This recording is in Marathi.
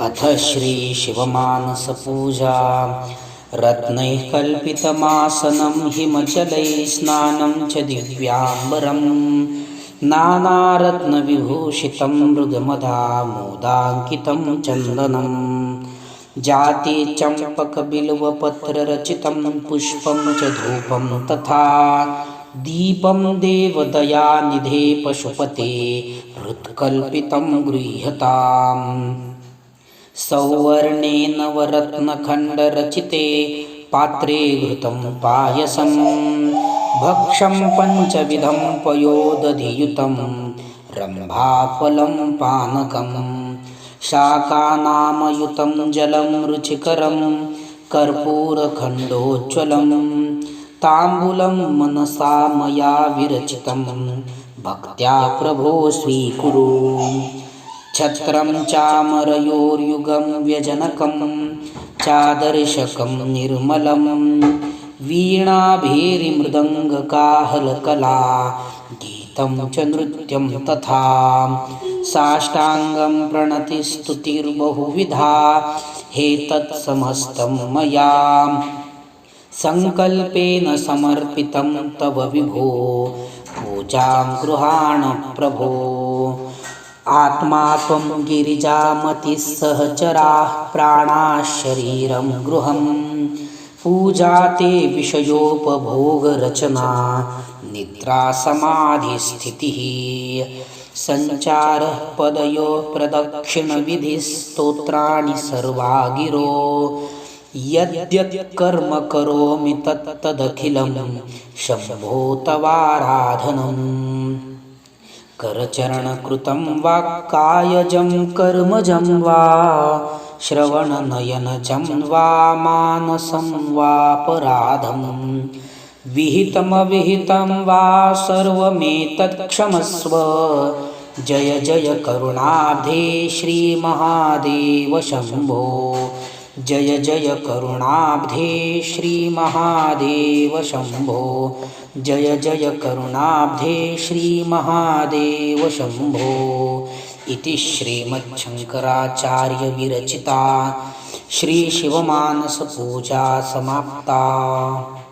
अथ श्रीशिवमानसपूजा रत्नैः कल्पितमासनं हिमजलैः स्नानं च दिव्याम्बरं नानारत्नविभूषितं मृगमधामोदाङ्कितं चन्दनं। जाति चम्पकबिल्वपत्ररचितं पुष्पं च धूपं तथा दीपं देवदयानिधे पशुपते हृत्कल्पितं गृह्यताम्। सौवर्णेन वरत्नखण्डरचिते पात्रे घृतं पायसं। भक्षं पञ्चविधं पयोदधियुतं रम्भाफलं पानकं। शाकानामयुतं जलं रुचिकरं कर्पूरखण्डोज्ज्वलं। ताम्बूलं मनसा मया विरचितं। भक्त्या प्रभो स्वीकुरु छत्रं चामरयोर्युगं व्यजनकं चादर्शकं निर्मलं वीणाभेरिमृदङ्गकाहलकला गीतं च नृत्यं तथा साष्टाङ्गं प्रणतिस्तुतिर्बहुविधा हेतत्समस्तं मया सङ्कल्पेन समर्पितं तव विभो पूजां गृहाण प्रभो। आत्मा त्वं गिरिजामतिः सहचराः प्राणाः शरीरं गृहं पूजा ते विषयोपभोगरचना निद्रा समाधिस्थितिः सञ्चारः पदयो प्रदक्षिणविधिस्तोत्राणि सर्वा गिरो यद्यत् कर्म करोमि तत्तदखिलं शम्भो तवाराधनम्। करचरणकृतं वा कायजं कर्मजं वा श्रवणनयनजं वा मानसं वापराधं विहितमविहितं वा सर्वमेतत्क्षमस्व। जय जय करुणाब्धे श्रीमहादेव शम्भो। जय जय करुणाब्धे श्रीमहादेव शंभो। जय जय करुणाब्धे श्रीमहादेव शम्भो इति श्रीमच्छङ्कराचार्यविरचिता श्रीशिवमानसपूजा समाप्ता।